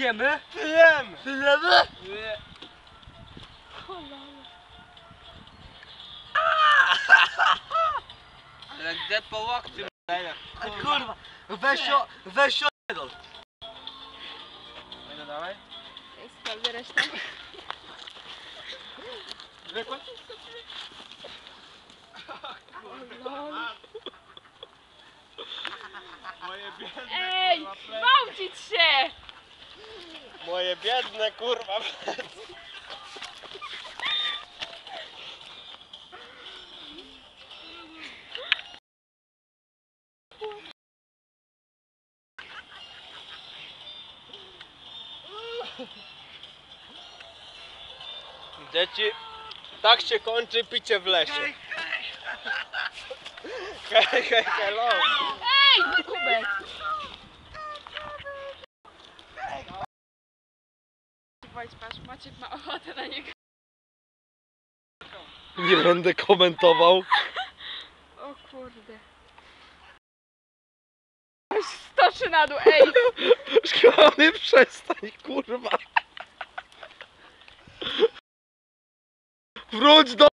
Jemy? Pijemy! Pijemy? Ale gdzie po? A kurwa, weź o, weź o idol. No dawaj. Sprawdzę resztę. Zwykłe? Moje biedne Ej, gwałcić się! Moje biedne kurwa plecy. Dzieci, tak się kończy picie w lesie. Hej, hej, hello. Ej, kubek! Patrz, Maciek ma ochotę na niego. Nie będę komentował. O kurde. Aż stoczy na dół, ej! Szkolony przestań, kurwa. Wróć do